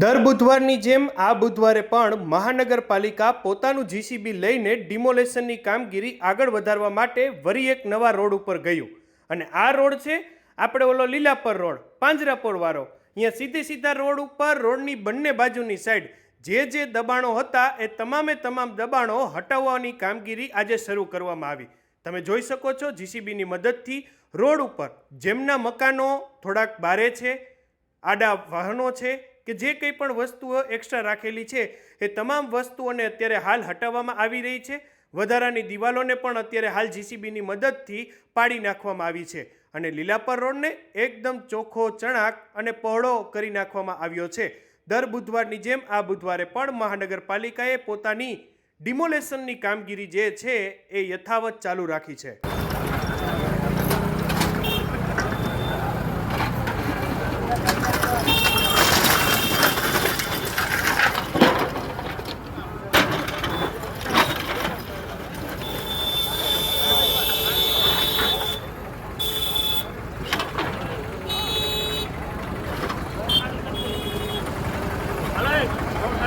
દર બુધવારની જેમ આ બુધવારે પણ મહાનગરપાલિકા પોતાનું જીસીબી લઈને ડિમોલેશનની કામગીરી આગળ વધારવા માટે વરી એક નવા રોડ ઉપર ગયું. અને આ રોડ છે આપણે ઓલો લીલાપર રોડ પાંજરાપોરવાળો અહીંયા સીધી સીધા રોડ ઉપર, રોડની બંને બાજુની સાઈડ જે જે દબાણો હતા એ તમામે તમામ દબાણો હટાવવાની કામગીરી આજે શરૂ કરવામાં આવી. તમે જોઈ શકો છો જીસીબીની મદદથી રોડ ઉપર જેમના મકાનો થોડાક બારે છે, આડા વાહનો છે કે જે કંઈ પણ વસ્તુઓ એક્સ્ટ્રા રાખેલી છે, એ તમામ વસ્તુઓને અત્યારે હાલ હટાવવામાં આવી રહી છે. વધારાની દિવાલોને પણ અત્યારે હાલ જીસીબીની મદદથી પાડી નાખવામાં આવી છે. અને લીલાપર રોડને એકદમ ચોખ્ખો ચણાક અને પહોળો કરી નાખવામાં આવ્યો છે. દર બુધવારની જેમ આ બુધવારે પણ મહાનગરપાલિકાએ પોતાની ડિમોલેશનની કામગીરી જે છે, એ યથાવત ચાલુ રાખી છે.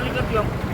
रणनीतियों